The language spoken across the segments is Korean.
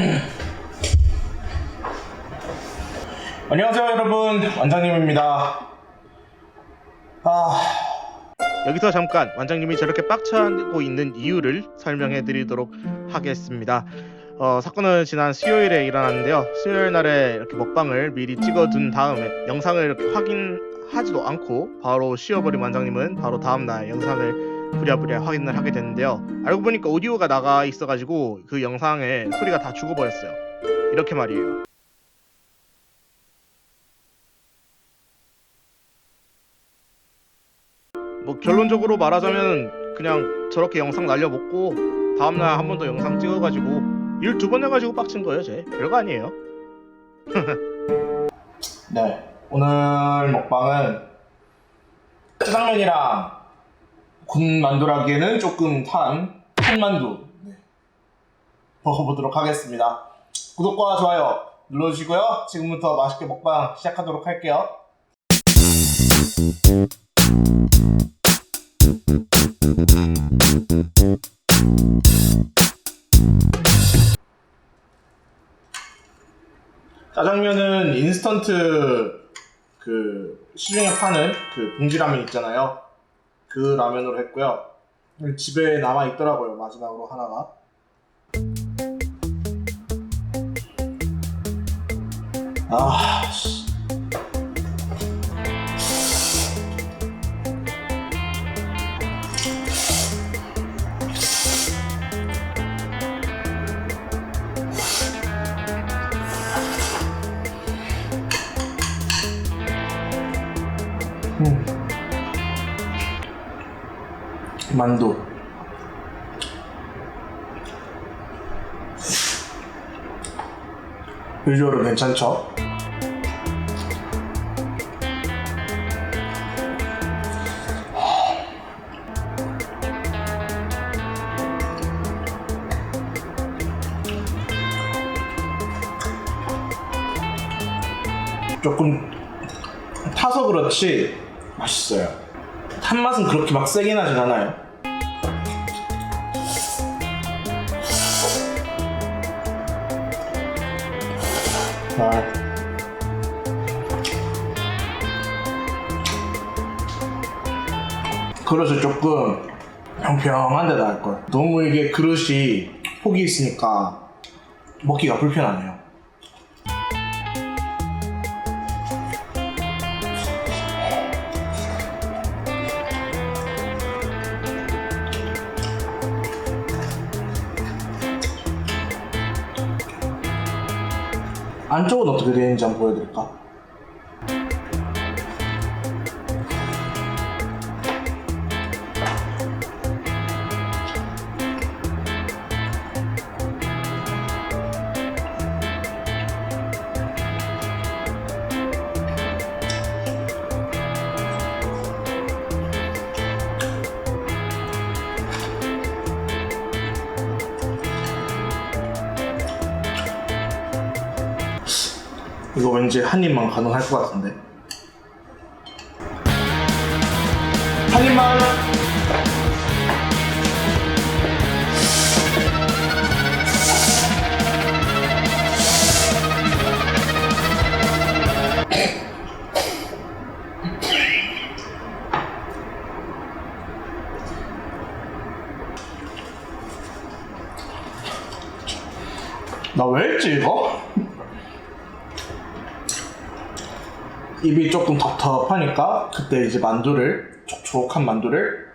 안녕하세요 여러분 원장님입니다 아 여기서 잠깐 원장님이 저렇게 빡쳐하고 있는 이유를 설명해 드리도록 하겠습니다. 어, 사건은 지난 수요일에 일어났는데요. 수요일 날에 이렇게 먹방을 미리 찍어둔 다음에 영상을 확인하지도 않고 바로 쉬어버린 원장님은 바로 다음날 영상을 부랴부랴 확인을 하게 됐는데요. 알고 보니까 오디오가 나가 있어가지고 그 영상에 소리가 다 죽어버렸어요. 이렇게 말이에요. 뭐 결론적으로 말하자면 그냥 저렇게 영상 날려먹고 다음날 한 번 더 영상 찍어가지고 일 두 번 해가지고 빡친 거예요 쟤 별거 아니에요 네, 오늘 먹방은 짜장면이랑 군만두라기에는 조금 탄 탄만두 네. 먹어보도록 하겠습니다. 구독과 좋아요 눌러주시고요. 지금부터 맛있게 먹방 시작하도록 할게요. 짜장면은 인스턴트 그 시중에 파는 그 봉지라면 있잖아요. 그 라면으로 했고요. 집에 남아 있더라고요. 마지막으로 하나가. 아, 씨. 만두. 비주얼은 괜찮죠? 조금 타서 그렇지 맛있어요. 탄 맛은 그렇게 막 세게 나진 않아요. 아. 그래서 조금 평평한 데다 할 걸. 너무 이게 그릇이 폭이 있으니까 먹기가 불편하네요. 안쪽은 어떻게 되는지 한번 보여드릴까? 이거 왠지 한 입만 가능할 것 같은데. 한 입만. 나 왜 했지 이거? 입이 조금 텁텁하니까 그때 이제 만두를 촉촉한 만두를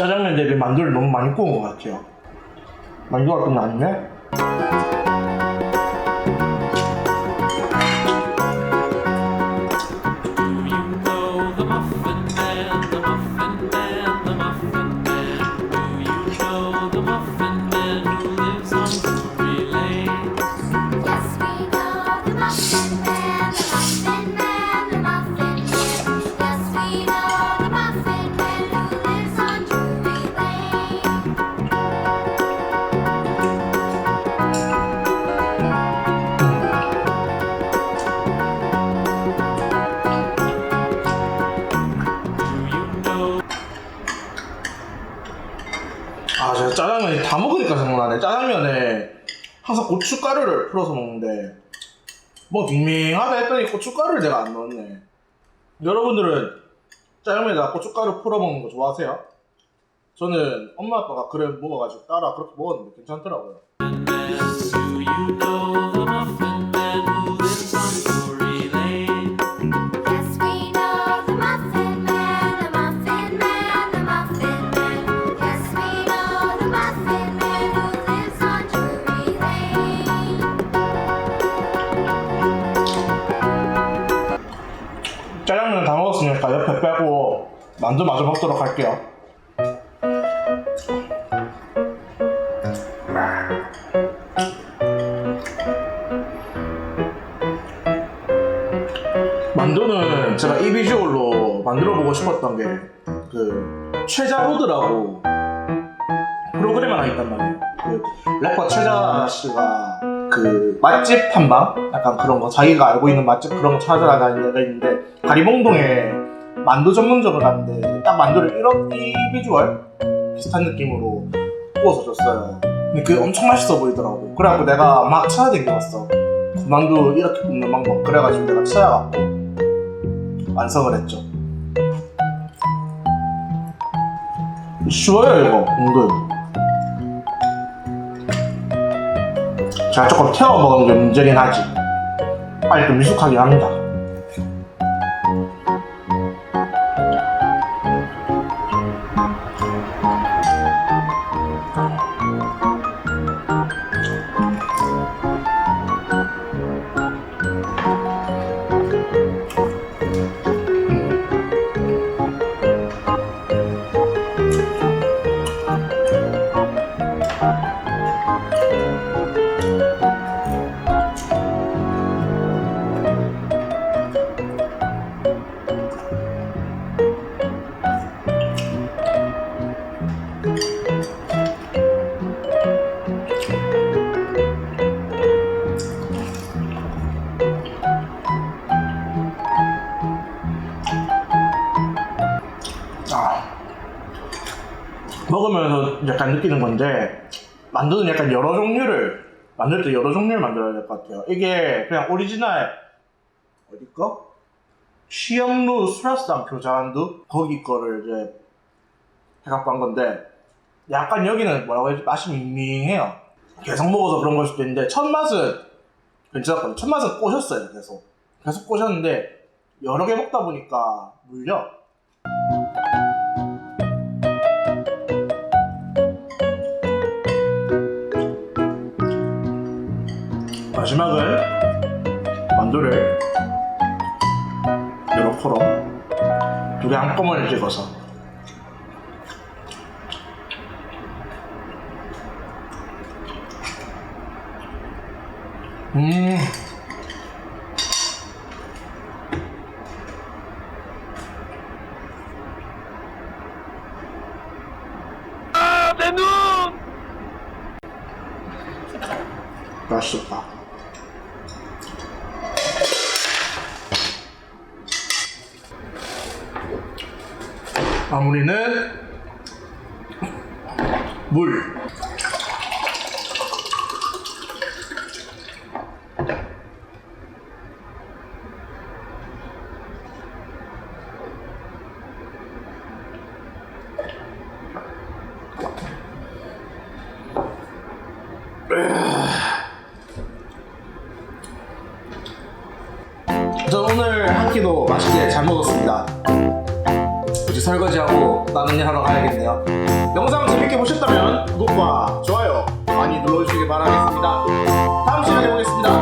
짜장면 대비 만두를 너무 많이 구운 것 같아요. 만두가 좀 낫네? 고춧가루를 풀어서 먹는데 뭐 밍밍하다 했더니 고춧가루를 내가 안 넣었네. 여러분들은 짜장면에다 고춧가루 풀어 먹는 거 좋아하세요? 저는 엄마 아빠가 그래 먹어가지고 따라 그렇게 먹었는데 괜찮더라고요. 만두 마저 먹도록 할게요. 만두는 제가 이 비주얼로 만들어 보고 싶었던 게 그 최자로드라고 프로그램 하나 있단 말이에요. 그 래퍼 최자 씨가 그 맛집 탐방 약간 그런 거 자기가 알고 있는 맛집 그런 거 찾아다니는 데가 있는데 가리봉동에 만두 전문점을 갔는데 딱 만두를 이런 이 비주얼 비슷한 느낌으로 구워서 줬어요. 근데 그게 엄청 맛있어 보이더라고. 그래갖고 내가 막 찾아다녀봤어. 만두 이렇게 굽는 방법. 그래가지고 내가 찾아갖고 완성을 했죠. 쉬워요 이거 은근. 제가 조금 태워 먹은 게 문제긴 하지. 빨리 좀 미숙하긴 합니다. 아, 먹으면서 약간 느끼는 건데 만두는 약간 여러 종류를 만들 때 여러 종류를 만들어야 될 것 같아요. 이게 그냥 오리지널 어디 거? 시영루 수라상 교자만두 거기 거를 이제 해갖고 한 건데 약간 여기는 뭐라고 해야지 맛이 밍밍해요. 계속 먹어서 그런 걸 수도 있는데 첫 맛은 괜찮았거든요. 첫 맛은 꼬셨어요. 계속 계속 꼬셨는데 여러 개 먹다 보니까 물려. 마지막은 만두를 요렇게로 두 개 한꺼번에 찍어서 음 맛있었다. 마무리는 물. 저 오늘 한 끼도 맛있게 잘 먹었습니다. 이제 설거지하고 다른 일 하러 가야겠네요. 영상 재밌게 보셨다면 구독과 좋아요 많이 눌러주시기 바라겠습니다. 다음 시간에 보겠습니다.